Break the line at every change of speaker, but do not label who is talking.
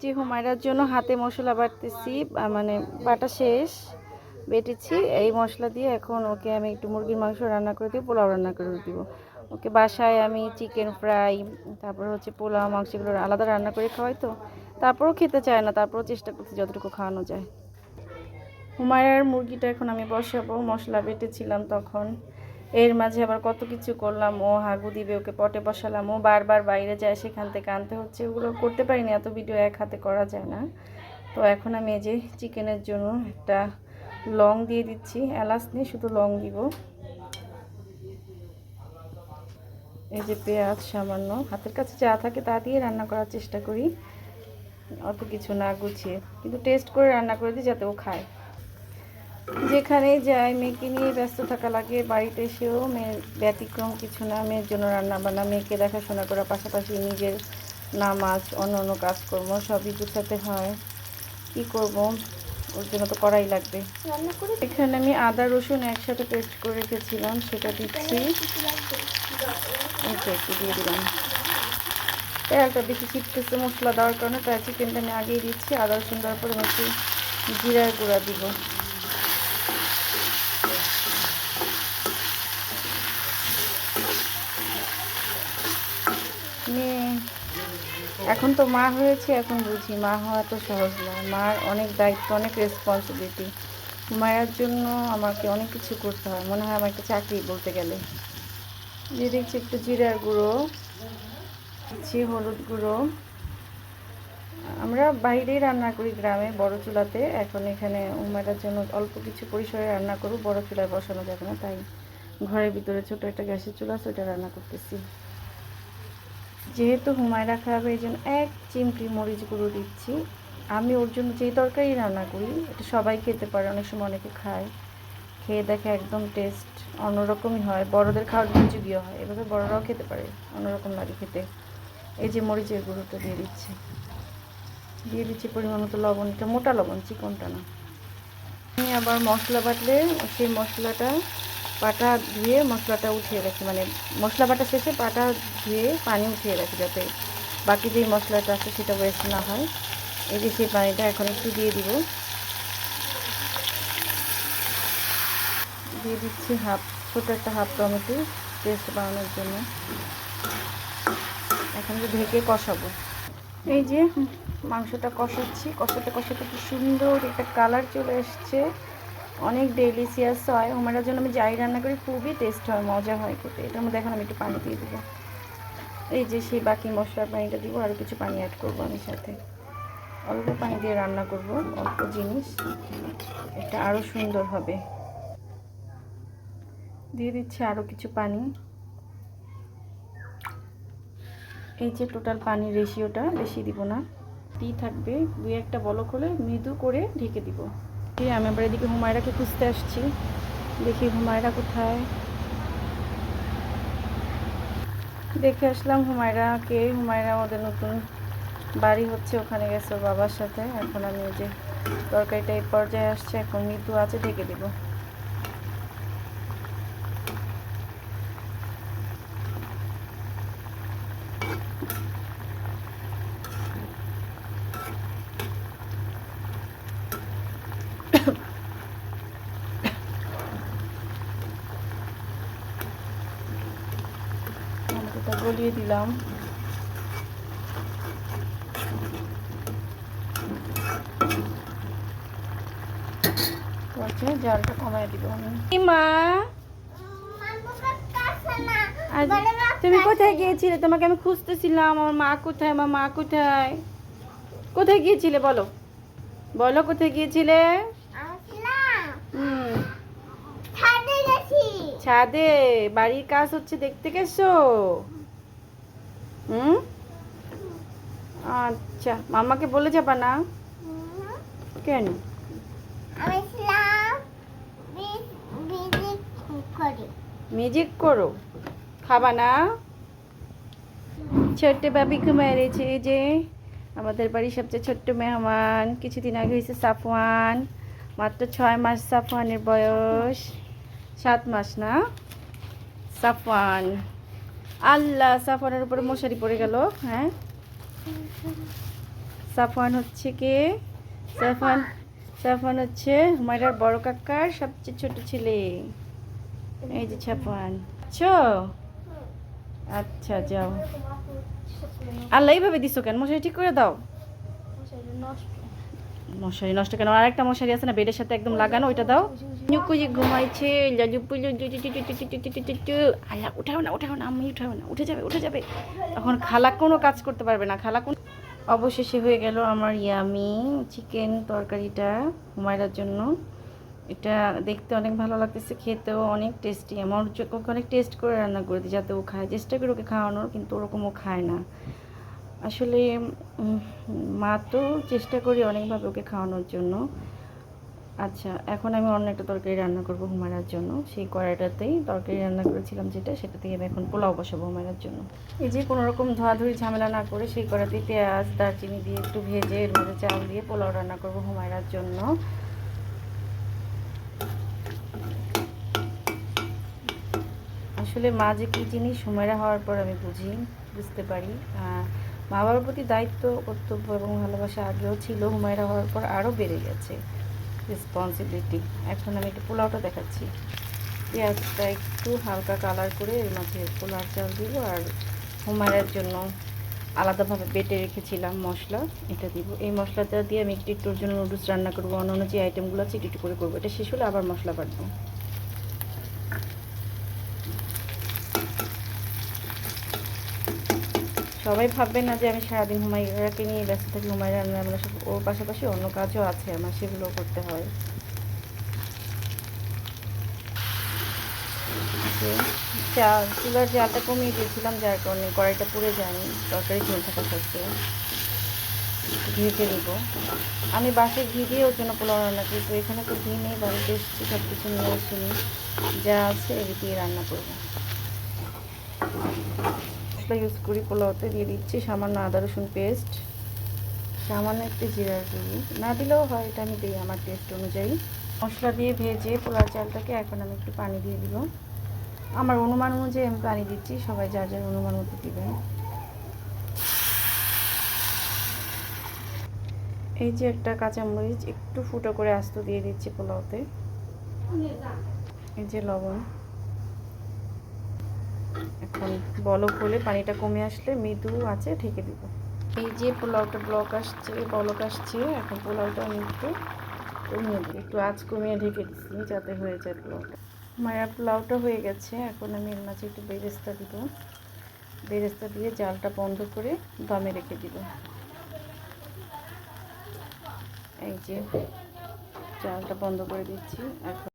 যে হুমায়রার জন্য হাতে মশলা বাটতেছি মানে বাটা শেষ, বেটেছি। এই মশলা দিয়ে এখন ওকে আমি একটু মুরগির মাংস রান্না করে দিব, পোলাও রান্না করে দিব। ওকে বাসায় আমি চিকেন ফ্রাই, তারপর হচ্ছে পোলাও, মাংস এগুলো আলাদা রান্না করে খাওয়াই তো। তারপরেও খেতে চায় না, তারপরেও চেষ্টা করছি যতটুকু খাওয়ানো যায়। হুমায়রার মুরগিটা এখন আমি বসাবো, মশলা বেটেছিলাম তখন। এর মাঝে আবার কত কিছু করলাম, ও হাগু দিবে, ওকে পটে বসালাম, ও বারবার বাইরে যায়, সেখান থেকে আনতে হচ্ছে ওগুলো করতে পারিনি, এত ভিডিও এক হাতে করা যায় না। তো এখন আমি এই যে চিকেনের জন্য একটা লং দিয়ে দিচ্ছি, এলাচ নেই শুধু লং দিব। এই যে পেঁয়াজ সামান্য, হাতের কাছে যা থাকে তা দিয়ে রান্না করার চেষ্টা করি, অত কিছু না গুছিয়ে, কিন্তু টেস্ট করে রান্না করে দিই যাতে ও খায়। যেখানেই যাই মেয়েকে নিয়ে ব্যস্ত থাকা লাগে। বাড়িতে এসেও মেয়ের ব্যতিক্রম কিছু না। মেয়ের জন্য রান্না বান্না মেয়েকে দেখাশোনা করার পাশাপাশি নিজের নামাজ অন্য অন্য কাজকর্ম সবই গুছাতে হয়। কি করব? ওর জন্য তো করাই লাগবে।
রান্না করে
এখানে আমি আদা রসুন একসাথে পেস্ট করে রেখেছিলাম সেটা দিচ্ছি। ওকে একটু দিয়ে দিলাম। তেলটা বেশি ছিটতেছে মশলা দেওয়ার কারণে তাই চিকেনটা আমি আগেই দিচ্ছি। আদা রসুন দেওয়ার পরে একটু জিরার গুঁড়া দিব। মেয়ে এখন তো মা হয়েছে, এখন বুঝি মা হওয়া তো সহজ না। মার অনেক দায়িত্ব, অনেক রেসপন্সিবিলিটি মায়ের জন্য আমাকে অনেক কিছু করতে হয়। মনে হয় আমার একটা চাকরি বলতে গেলে। দিয়ে দেখছি একটু জিরার গুঁড়ো দিচ্ছি হলুদ গুঁড়ো। আমরা বাইরেই রান্না করি গ্রামে, বড় চুলাতে। এখন এখানে উমাটার জন্য অল্প কিছু পরিসরে রান্না করব। বড় চুলায় বসানো যাবে না, তাই ঘরের ভিতরে ছোট একটা গ্যাসের চুলা আছে ওটা রান্না করতেছি। যেহেতু হুমায়রা খাবে এই জন্য এক চিমটি মরিচ গুঁড়ো দিচ্ছি। আমি ওর জন্য যেই তরকারি রান্না করি, এটা সবাই খেতে পারে, অনেক সময় অনেকে খায়। খেয়ে দেখে একদম টেস্ট অন্যরকমই হয়। বড়দের খাওয়ার উপযোগীয় হয়। এভাবে বড়রাও খেতে পারে, অন্যরকম লাগে খেতে। এই যে মরিচের গুঁড়োটা দিয়ে দিচ্ছি। দিয়ে দিচ্ছি পরিমাণ মতো লবণ এটা মোটা লবণ, চিকনটা না। আমি আবার মশলা বাটলে, সেই মশলাটা পাটা ধুয়ে মশলাটা উঠিয়ে রাখি মানে মশলা বাটা শেষে পাটা ধুয়ে পানি উঠিয়ে রাখি যাতে বাকি যেই মশলাটা আছে সেটা ওয়েস্ট না হয়। এই যে সেই পানিটা এখন একটু দিয়ে দিব। দিয়ে দিচ্ছি হাফ, ছোটো একটা হাফ টমেটো পেস্ট বানানোর জন্য। এখন যে ঢেকে কষাবো। এই যে মাংসটা কষাচ্ছি, কষাতে কষাতে কি সুন্দর একটা কালার চলে এসছে। অনেক ডেলিসিয়াস হয়। ওমারার জন্য আমি যাই রান্না করি, খুবই টেস্ট হয়, মজা হয় খেতে। এটার মধ্যে এখন আমি একটু পানি দিয়ে দেবো। এই যে সেই বাকি মশলার পানিটা দিব আরও কিছু পানি অ্যাড করব আমি সাথে। অল্প পানি দিয়ে রান্না করব, অল্প জিনিস। এটা আরও সুন্দর হবে। দিয়ে দিচ্ছি আরও কিছু পানি। এই যে টোটাল পানির রেশিওটা বেশি দিব না। টি থাকবে, দুই একটা বলক হলে মৃদু করে ঢেকে দিব। এই আমি আবার এদিকে হুমায়রাকে খুঁজতে আসছি। দেখি হুমায়রা কোথায়। দেখে আসলাম হুমায়রাকে। হুমায়রা আমাদের নতুন বাড়ি হচ্ছে, ওখানে গেছে বাবার সাথে। এখন আমি যে তরকারিটা এই পর্যায়ে আসছে, এখন মৃত্যু আছে, ঢেকে দিব। এটা গলিয়ে দিলাম। জালটা কমাই দিব আমি। মা? তুমি কোথায় গিয়েছিলে? তোমাকে আমি খুঁজতেছিলাম। আমার মা কোথায়? আমার মা কোথায়? কোথায় গিয়েছিলে বলো? বলো কোথায় গিয়েছিলে? হুম। ছাদে বাড়ির কাজ হচ্ছে দেখতে গেছো? হুম? আচ্ছা মামাকে বলে যাবা না? কেন? মিউজিক করো। খাবা না? ছোট্ট বাবি ঘুমাইছে যে। আমাদের বাড়ির সবচেয়ে ছোট্ট মেহমান। কিছুদিন আগে হয়েছে সাফওয়ান। মাত্র ছয় মাস সাফওয়ানের বয়স। সাত মাস না? সাফওয়ান। আল্লাহ, সাফওয়ানের উপরে মশারি পড়ে গেল হ্যাঁ? সাফওয়ান হচ্ছে কে? সাফান সাফওয়ান হচ্ছে হুমায়রার বড় কাকার সবচেয়ে ছোট ছেলে। এই যে সাফওয়ান। ছো আচ্ছা যাও। আল্লাহ এইভাবে দিছো কেন? মশারি ঠিক করে দাও। মশারি নষ্ট কেন? আর একটা মশারি আছে না বেডের সাথে একদম লাগানো ওইটা দাও। নিকুজি ঘুমাইছে আয়া উঠাও না উঠাও না আমি উঠাও না উঠে যাবে উঠে যাবে। তখন খালা কোনো কাজ করতে পারবে না খালা কোন অবশেষে হয়ে গেল আমার ইয়ামি চিকেন তরকারিটা হুমায়রার জন্য। এটা দেখতে অনেক ভালো লাগতেছে খেতেও অনেক টেস্টি আমার চোখে অনেক টেস্ট করে রান্না করে দিই যাতে ও খায়। চেষ্টা করি ওকে খাওয়ানোর কিন্তু ওরকম ও খায় না। আসলে মা তো চেষ্টা করি অনেকভাবে ওকে খাওয়ানোর জন্য। আচ্ছা এখন আমি অন্য একটা তরকারি রান্না করব হুমায়রার জন্য। সেই কড়াইটাতেই তরকারি রান্না করেছিলাম যেটা, সেটা থেকে আমি এখন পোলাও বসাবো হুমায়রার জন্য। এই যে কোনো রকম ধোয়াধুয়ি, ঝামেলা না করে সেই কড়াতেই পেঁয়াজ, দারচিনি দিয়ে একটু ভেজে, এর মধ্যে চাল দিয়ে পোলাও রান্না করব হুমায়রার জন্য। আসলে মা যে কী জিনিস হুমায়রা হওয়ার পর আমি বুঝি, বুঝতে পারি। মা বাবার প্রতি দায়িত্ব, কর্তব্য এবং ভালোবাসা আগেও ছিল, হুমায়রা হওয়ার পর আরও বেড়ে গেছে। রেসপন্সিবিলিটি এখন আমি একটু পোলাওটা দেখাচ্ছি। পেঁয়াজটা একটু হালকা কালার করে এর মাঝে পোলার চাল দিব আর হুমায়রার জন্য আলাদাভাবে বেটে রেখেছিলাম মশলা। এটা দিব। এই মশলাটা দিয়ে আমি একটু একটুর জন্য নুডলস রান্না করব। অন্য অন্য যে আইটেমগুলো আছে, একটু একটু করে করব। এটা শেষ হলে আবার মশলা বাটবো। সবাই ভাববে না যে আমি সারাদিন হুমায়রাকে নিয়ে ব্যস্ত থাকি হুমায়রা রান্না সব, ওর পাশাপাশি অন্য কাজও আছে, আমার সেগুলো করতে হয়। চাল চুলার জালটা কমিয়ে দিয়েছিলাম, যার কারণে কড়াইটা পুড়ে যায়নি, তরকারি ঝোল থাকা সত্ত্বেও ঘিতে দিব আমি বাসে ঘি দিয়ে ওর জন্য পোলাও রান্না করি, তো এখানে তো ঘি নেই, বাড়িতে এসেছি সব কিছু নিয়ে আসিনি। যা আছে এগুলো রান্না করব। মশলা ইউজ করি, পোলাওতে দিয়ে দিচ্ছি সামান্য আদা, রসুন পেস্ট সামান্য একটু জিরার গুঁড়ি। না দিলেও হয়, এটা আমি দিই আমার টেস্ট অনুযায়ী। মশলা দিয়ে ভেজে পোলাও চালটাকে এখন আমি একটু পানি দিয়ে দিব। আমার অনুমান অনুযায়ী আমি পানি দিচ্ছি, সবাই যার যার অনুমান মতো দিবেন। এই যে একটা কাঁচামরিচ, একটু ফুটো করে আস্ত দিয়ে দিচ্ছি পোলাওতে। এই যে লবণ। এখন বলক হলে পানিটা কমে আসলে মৃদু আছে ঢেকে দিব। এই যে পোলাওটা ব্লক আসছে বলক আসছে এখন পোলাওটা আমি একটু কমিয়ে দিই একটু আঁচ কমিয়ে ঢেকে দিচ্ছি যাতে হয়ে যায় পোলাওটা। মায়া পোলাওটা হয়ে গেছে এখন আমি এর মাঝে একটু বেরেস্তা দিব। বেরেস্তা দিয়ে জালটা বন্ধ করে দমে রেখে দিব। এই যে জালটা বন্ধ করে দিচ্ছি এখন